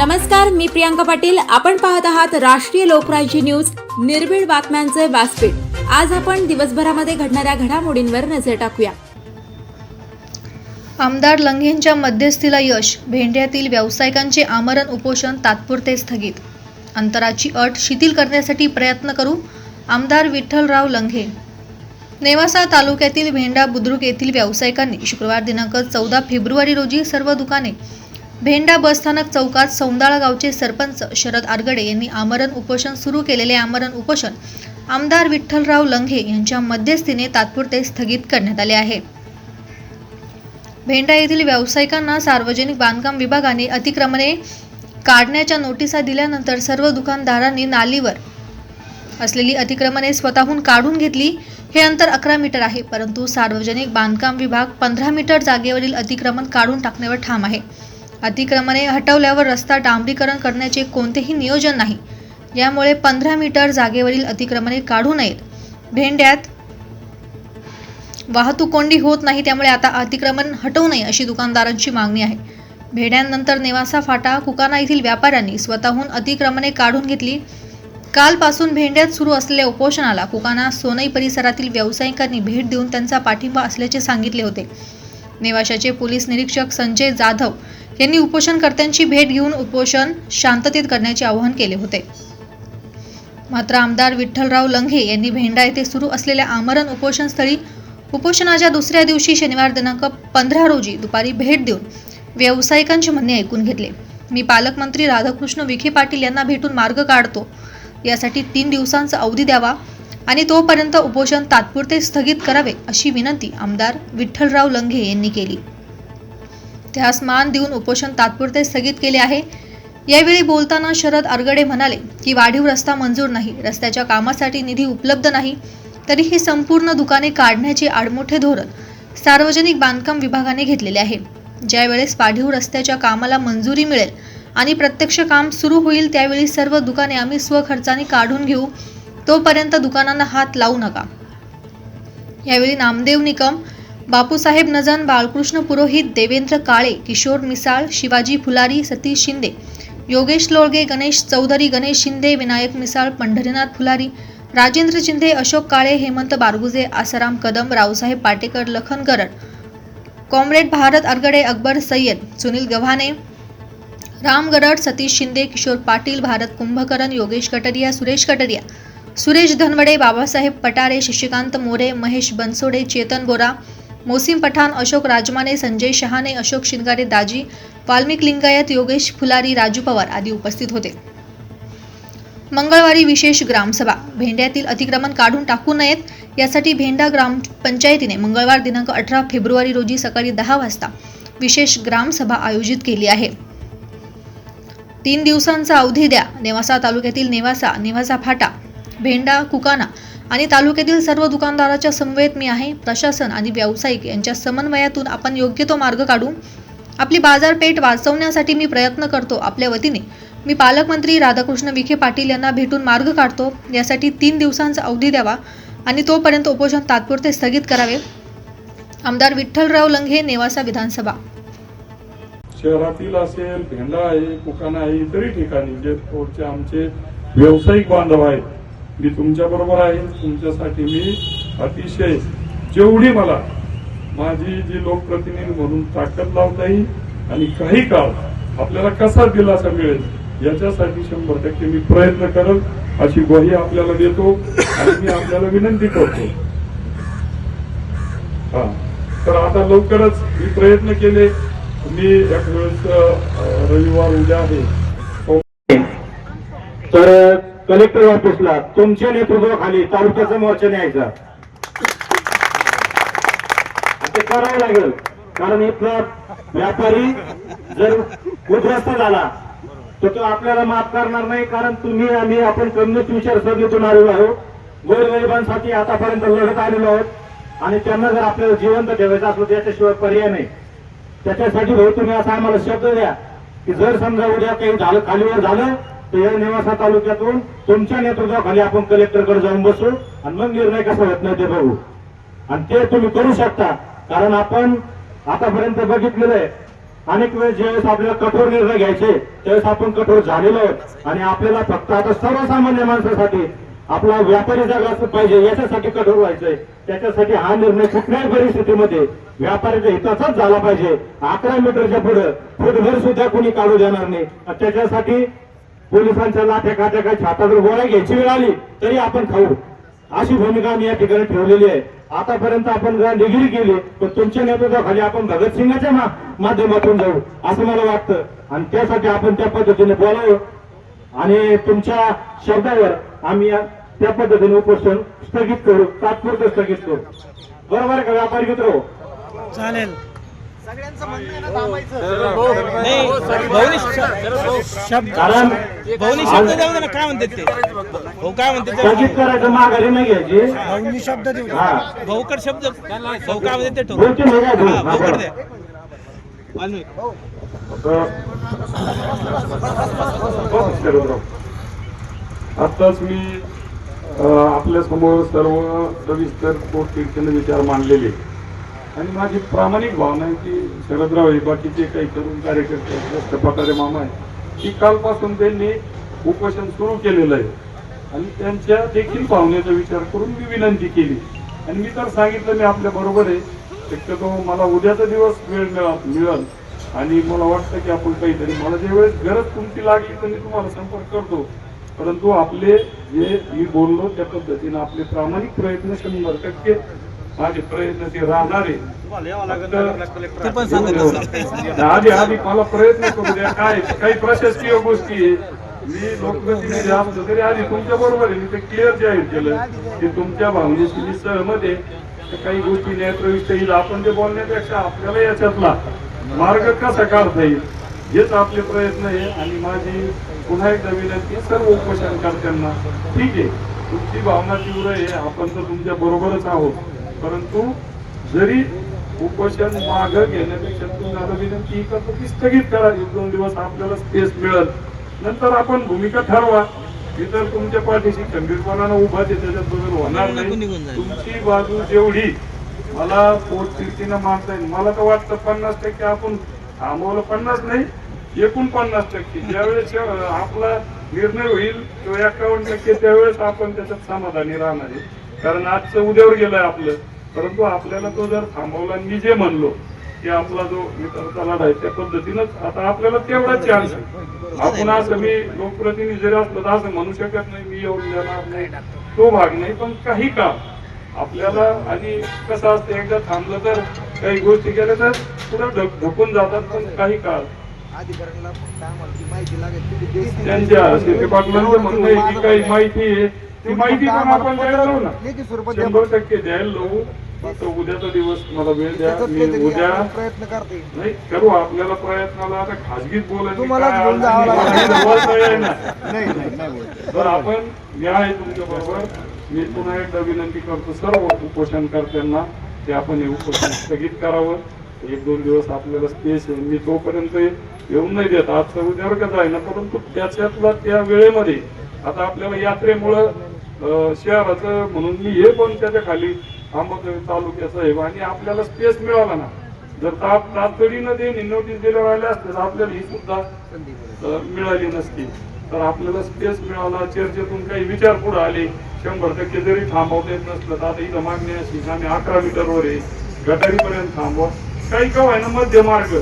नमस्कार मी प्रियांका पाटील. आपण पाहत आहात राष्ट्रीय लोकराज्य न्यूज. निर्भीड बातम्यांचे व्यासपीठ. आज आपण दिवसभरामध्ये घडणाऱ्या घडामोडींवर नजर टाकूया. आमदार लंघेंच्या मध्यस्थीला यश भेंड्यातील व्यावसायिकांचे आमरण उपोषण तात्पुरते स्थगित. अंतराची अट शिथिल करण्यासाठी प्रयत्न करू आमदार विठ्ठलराव लंघे. नेवासा तालुक्यातील भेंडा बुद्रुक येथील व्यावसायिकांनी शुक्रवार दिनांक चौदा फेब्रुवारी रोजी सर्व दुकाने भेंडा बसस्थानक चौकात सौंदाळा गावचे सरपंच शरद आरगडे यांनी आमरण उपोषण सुरू केलेले आमरण उपोषण आमदार विठ्ठलराव लंघे यांच्या मध्यस्थीने तात्पुरते स्थगित करण्यात आले आहे. भेंडा येथील व्यावसायिकांना सार्वजनिक बांधकाम विभागाने अतिक्रमणे काढण्याच्या नोटिसा दिल्यानंतर सर्व दुकानदारांनी नालीवर असलेली अतिक्रमणे स्वतःहून काढून घेतली. हे अंतर अकरा मीटर आहे परंतु सार्वजनिक बांधकाम विभाग पंधरा मीटर जागेवरील अतिक्रमण काढून टाकण्यावर ठाम आहे. अतिक्रमणे हटवल्यावर रस्ता डांबरीकरण करण्याचे कोणतेही नियोजन नाही. यामुळे पंधरा मीटर जागेवरील अतिक्रमणे काढू नयेत. भेंड्यात वाहतूक कोंडी होत नाही त्यामुळे आता अतिक्रमण हटवू नये अशी दुकानदारांची मागणी आहे. भेड्यांनंतर नेवासा फाटा कुकाना येथील व्यापाऱ्यांनी स्वतःहून अतिक्रमणे काढून घेतली. कालपासून भेंड्यात सुरू असलेल्या उपोषणाला कुकाना सोनई परिसरातील व्यावसायिकांनी भेट देऊन त्यांचा पाठिंबा असल्याचे सांगितले होते. नेवाशाचे पोलीस निरीक्षक संजय जाधव यांनी उपोषणकर्त्यांची भेट घेऊन उपोषण शांततेत करण्याचे आवाहन केले होते. मात्र आमदार विठ्ठलराव लंघे यांनी भेंडा येथे सुरू असलेल्या आमरण उपोषणस्थळी उपोषणाच्या दुसऱ्या दिवशी शनिवार दिनांक पंधरा रोजी दुपारी भेट देऊन व्यावसायिकांचे म्हणणे ऐकून घेतले. मी पालकमंत्री राधाकृष्ण विखे पाटील यांना भेटून मार्ग काढतो. यासाठी तीन दिवसांचा अवधी द्यावा आणि तोपर्यंत उपोषण तात्पुरते स्थगित करावे अशी विनंती आमदार विठ्ठलराव लंघे यांनी केली. त्यास मान देऊन उपोषण तात्पुरते स्थगित केले आहे. यावेळी बोलताना शरद अरगडे म्हणाले की वाढीव रस्ता मंजूर नाही रस्त्याच्या कामासाठी निधी उपलब्ध नाही तरी ही संपूर्ण दुकाने काढण्याचे आडमोठे धोरण सार्वजनिक बांधकाम विभागाने घेतलेले आहे. ज्यावेळेस वाढीव रस्त्याच्या कामाला मंजुरी मिळेल आणि प्रत्यक्ष काम सुरू होईल त्यावेळी सर्व दुकाने आम्ही स्वखर्चाने काढून घेऊ तोपर्यंत दुकानांना हात लावू नका. यावेळी नामदेव निकम बापूसाहेब नजन बाळकृष्ण पुरोहित देवेंद्र काळे किशोर मिसाळ शिवाजी फुलारी सतीश शिंदे योगेश लोळगे गणेश चौधरी गणेश शिंदे विनायक मिसाळ पंढरीनाथ फुलारी राजेंद्र शिंदे अशोक काळे हेमंत बारगुजे आसाराम कदम रावसाहेब पाटेकर लखन गरड कॉम्रेड भारत अरगडे अकबर सय्यद सुनील गव्हाणे राम गरड सतीश शिंदे किशोर पाटील भारत कुंभकरण योगेश कटरिया सुरेश कटरिया सुरेश धनवडे बाबासाहेब पटारे शशिकांत मोरे महेश बनसोडे चेतन बोरा मोसीम पठाण अशोक राजमाने संजय शहाणे अशोक शिंगारे दाजी वाल्मिक लिंगायत योगेश फुलारी राजू पवार आदी उपस्थित होते. मंगळवारी विशेष ग्रामसभा. भेंड्यातील अतिक्रमण काढून टाकू नयेत यासाठी भेंडा ग्रामपंचायतीने मंगळवार दिनांक अठरा फेब्रुवारी रोजी सकाळी दहा वाजता विशेष ग्रामसभा आयोजित केली आहे. तीन दिवसांचा अवधी द्या. नेवासा तालुक्यातील नेवासा नेवासा फाटा भेंडा कुकाना आणि तालुक्यातील सर्व दुकानदाराच्या समवेत मी आहे. प्रशासन आणि व्यावसायिक यांच्या समन्वयातून आपण योग्य तो मार्ग काढू. आपली बाजारपेठ वाचवण्यासाठी मी प्रयत्न करतो आपल्या वतीने. मी पालकमंत्री राधाकृष्ण विखे पाटील यांना भेटून मार्ग काढतो. यासाठी तीन दिवसांचा अवधी द्यावा आणि तोपर्यंत उपोषण तात्पुरते स्थगित करावे. आमदार विठ्ठलराव लंघे नेवासा विधानसभा. शहरातील असेल भेंडा आहे कुकाना आहे इतरही ठिकाणी जे थोडचे आमचे व्यावसायिक बांधव आहेत मी तुमच्या बरोबर आहे. तुमच्यासाठी मी अतिशय जेवढी मला माझी जी लोकप्रतिनिधी म्हणून ताकद लावता येईल आणि काही काळ आपल्याला कसा दिलासा मिळेल याच्यासाठी शंभर टक्के मी प्रयत्न करल अशी ग्वाही आपल्याला देतो आणि मी आपल्याला विनंती करतो. हा. तर आता लवकरच मी प्रयत्न केले. मी एक वेळेस रविवार उद्या आहे. तर कलेक्टर ऑफिसला तुमच्या नेतृत्वाखाली तालुक्याचा मोर्चा न्यायचा. ते करावं लागेल. कारण इथला व्यापारी जर उद्ध्वस्त झाला तर तो आपल्याला माफ करणार नाही कारण तुम्ही आम्ही आपण कम्युनिस्ट विचारसरणीतून आलेलो आहोत. गोरगरिबांसाठी आतापर्यंत लढत आलेलो आहोत. आणि त्यांना जर आपल्याला जिवंत ठेवायचं असलं त्याच्याशिवाय पर्याय नाही. त्याच्यासाठी भाऊ तुम्ही असा आम्हाला शब्द द्या की जर समजा उद्या काही झालं खालीवर झालं तर या नेवासा तालुक्यातून तुमच्या नेतृत्वाखाली आपण कलेक्टरकडे जाऊन बसू आणि मग निर्णय कसा होत नाही ते बघू. आणि ते तुम्ही करू शकता कारण आपण आतापर्यंत बघितलेलं आहे अनेक वेळेस ज्यावेळेस आपल्याला कठोर निर्णय घ्यायचे त्यावेळेस आपण कठोर झालेलो आहोत. आणि आपल्याला फक्त आता सर्वसामान्य माणसासाठी आपला व्यापारी जगायचं पाहिजे याच्यासाठी कठोर व्हायचंय. त्याच्यासाठी हा निर्णय कुठल्याही परिस्थितीमध्ये व्यापाऱ्याच्या हिताचाच झाला पाहिजे. अकरा मीटरच्या पुढे फुटभर सुद्धा कोणी काढू देणार नाही. त्याच्यासाठी पोलिसांच्या लाट्या काट्या काही छातावर गोळ्या घ्यायची वेळ आली तरी आपण खाऊ. अशी भूमिका आम्ही या ठिकाणी ठेवलेली आहे. आतापर्यंत आपण निगिरी केली पण तुमच्या नेतृत्वाखाली आपण भगतसिंगाच्या माध्यमातून जाऊ असं मला वाटतं. आणि त्यासाठी आपण त्या पद्धतीने बोलावं. आणि तुमच्या शब्दावर आम्ही त्या पद्धतीने उपोषण स्थगित करू तात्पुरतं स्थगित करू. बरोबर का व्यापारी मित्र? चालेल. कारण भाऊनी शब्द देऊ दे ना काय म्हणतात ते? भाऊ काय म्हणतात करायचं माघारी नाही घ्यायची. भाऊनी शब्द देऊ हा. भाऊकड शब्द भाऊ काय म्हणतात ते हा? भाऊकड द्या आताच मी आपल्यासमोर सर्व सविस्तर पोटतिडकीने विचार मांडलेले. आणि माझी प्रामाणिक भावना आहे की शरदराव हे बाकीचे काही तरुण कार्यकर्ते आहेत, ज्येष्ठ मामा आहे की कालपासून त्यांनी उपोषण सुरू केलेलं आहे. आणि त्यांच्या देखील भावनेचा विचार करून मी विनंती केली. आणि मी तर सांगितलं मी आपल्या बरोबर आहे. शक्यतो मला उद्याचा दिवस वेळ मिळा मिळेल. आणि मला वाटतं की आपण काहीतरी मला ज्यावेळेस गरज तुमची लागली तर मी तुम्हाला संपर्क करतो. परंतु आपले जे मी बोललो त्या पद्धतीने आपले प्रामाणिक प्रयत्न शंभर टक्के माझे प्रयत्न ते राहणार. आहे ते पण सांगत असतात. आधी आधी मला प्रयत्न करू द्या. काय काही प्रशासकीय गोष्टी आहे. मी लोकप्रतिनिधी असलो तरी आधी तुमच्या बरोबर आहे. मी ते क्लिअर जाहीर केलं की तुमच्या भावनेशी मी सहमत आहे. काही गोष्टी न्यायप्रविष्ट येईल आपण ते बोलण्यापेक्षा आपल्याला याच्यातला मार्ग कसा काढता येईल हेच आपले प्रयत्न आहे. आणि माझी पुन्हा एकदा विनंती सर्व उपोषणकर्त्यांना ठीक आहे. तुमची भावना तीव्र आहे. आपण तर तुमच्या बरोबरच आहोत. परंतु जरी उपोषण माग घेण्यापेक्षा तुम्हाला विनंती करतो की स्थगित करा. एक दोन दिवस आपल्याला स्पेस मिळेल. नंतर आपण भूमिका ठरवा. मी तर तुमच्या पाठीशी खंबीरपणानं उभा आहे त्याच्यात बदल होणार नाही. तुमची बाजू जेवढी मला पोट तिरकीनं मानता येईल. मला तर वाटतं पन्नास टक्के आपण थांबवलं पन्नास नाही एकूण पन्नास टक्के. ज्यावेळेस आपला निर्णय होईल तो एकावन्न टक्के त्यावेळेस आपण त्याच्यात समाधानी राहणार आहे. कारण आजचं उद्यावर गेलंय आपलं. परंतु आपल्याला तो जर थांबवला मी जे म्हणलो की आपला जो लढा आहे त्या पद्धतीनंच आता आपल्याला तेवढा चान्स आपण असं मी लोकप्रतिनिधी जरी असलो तर असं म्हणू शकत नाही मी येऊन देणार नाही. तो भाग नाही पण काही काळ आपल्याला आणि कसं असतं एकदा थांबलं तर काही गोष्टी केल्या तर पुढे ढक- ढकून जातात पण काही काळ. त्यांच्या शेती पाटलांचं म्हणणं आहे की काही माहिती आहे. ती माहिती पण आपण द्यायला लावू ना. शंभर टक्के द्यायला लावू. फक्त उद्याचा दिवस मला वेळ द्या. मी उद्या प्रयत्न करते. नाही करू आपल्याला प्रयत्नाला. आता खाजगीत बोलायचं तुम्हालाच काय? घेऊन जावं अडचणी लागेल. नाही, बोलता येईना. नाही नाही नाही बोलत. तर आपण मी आहे तुमच्या बरोबर. मी पुन्हा एकदा विनंती करतो सर्व उपोषणकर्त्यांना की आपण हे उपोषण स्थगित करावं. एक दोन दिवस आपल्याला स्पेस आहे. मी तोपर्यंत येऊन नाही देत. आजचं उद्यावर का जाईना परंतु त्याच्यातला त्या वेळेमध्ये आता आपल्याला यात्रेमुळं शहराचं म्हणून मी हे पण त्याच्याखाली आंबोली तालुक्याचं हे आणि आपल्याला स्पेस मिळाला ना. जर ताप तातडीनं ते नोटीस दिल्या राहिल्या असते तर आपल्याला ही सुद्धा मिळाली नसती. तर आपल्याला स्पेस मिळाला चर्चेतून काही विचार पुढे आले. शंभर टक्के जरी थांबवता येत नसलं तर आता इथं मागणी अशी आम्ही अकरा मीटरवर आहे. गटारीपर्यंत थांबवा. काही का व्हायना मध्य मार्ग.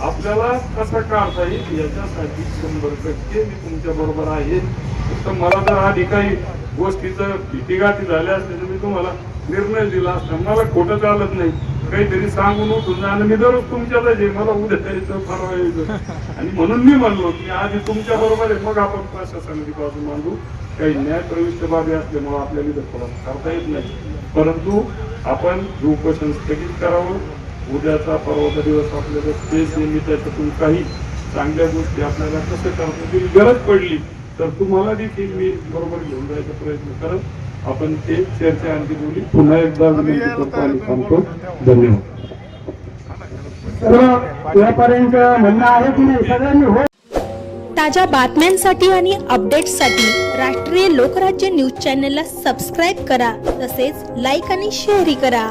आपल्याला कसा काढता येईल याच्यासाठी शंभर टक्के मी तुमच्या बरोबर आहे. तर मला तर आधी काही गोष्टीचं भीतीगाठी झाल्या असते मी तुम्हाला निर्णय दिला असता. मला खोटं चालत नाही. काहीतरी सांगून उठून आणि मी दररोज तुमच्यात आहे. मला उद्या यायचं परवा यायचं आणि म्हणून मी म्हणलो की आधी तुमच्या बरोबर आहे. मग आपण प्रशासनाची बाजू मांडू. काही न्याय प्रविष्ट बाबी असल्यामुळे आपल्याला इथं थोडा करता येत नाही. परंतु आपण हे उपोषण स्थगित करावं. उद्याचा परवाचा दिवस आपल्याला स्पेस मी काही चांगल्या गोष्टी आपल्याला कसं करता येईल गरज पडली. तर तुम्हाला देखील मी बरोबर घेऊन जायचा प्रयत्न करत आपण ते चर्चा आणखी बोली. पुन्हा एकदा विनंती करतो आणि थांबतो. धन्यवाद. व्यापाऱ्यांचं म्हणणं आहे की नाही? सगळ्यांनी हो. ताज्या बातम्यांसाठी आणि अपडेट्ससाठी राष्ट्रीय लोकराज्य न्यूज चॅनलला सबस्क्राईब करा तसेच लाईक आणि शेअरही करा.